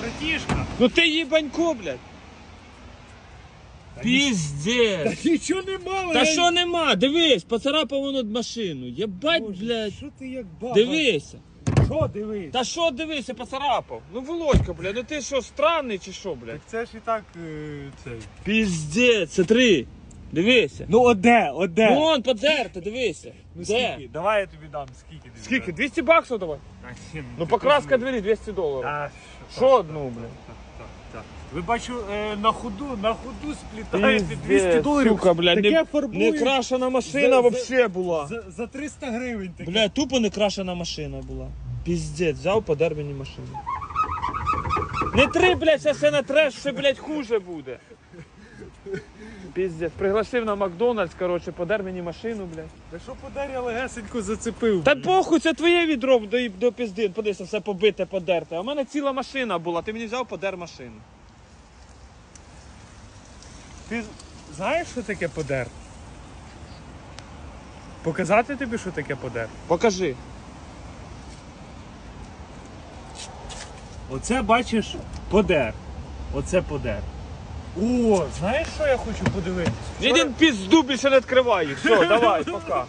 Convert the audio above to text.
братішка. Ну ти їбанько, блядь. Піздець. Нічого нема, Та що нема? Дивись, поцарапав воно машину. Єбать, блядь. Що ти як баба? Дивися. Що дивись? Та що дивися, поцарапав? Ну Володька, блядь, ну ти що, странний чи що, блядь? Так це ж і так е, цей. Піздець, це три. Дивися. Ну оде, оде. Ну он подерте, дивися. Ну Де? скільки? Давай я тобі дам, скільки тобі Скільки? 200 баксів давай? Та ні, Ну ти покраска двері 200 доларів. А, Що одну? Так, так, так. Ви бачу, е, на ходу, на ходу сплітаєте 200 Піздець, доларів. Сука, блядь, Таке не, фарбує не крашена машина За- за- вообще була. За, за 300 гривень таке. Бля, тупо не крашена машина була. Піздець, взяв подер мені машину. Не три, блядь, все на треш, ще, блядь, хуже буде. Піздець, пригласив на Макдональдс, коротше, подер мені машину, блядь. Та що подаря легесенько зацепив. Та похуй, це твоє відро до, до пізди. Подивися, все побите, подерте. А в мене ціла машина була, ти мені взяв подер машину. Ти знаєш, що таке подер? Показати тобі, що таке подер? Покажи. Оце бачиш подер. Оце подер. О, знаєш, що я хочу подивитися? Він пізду більше не відкриває. Все, давай, пока.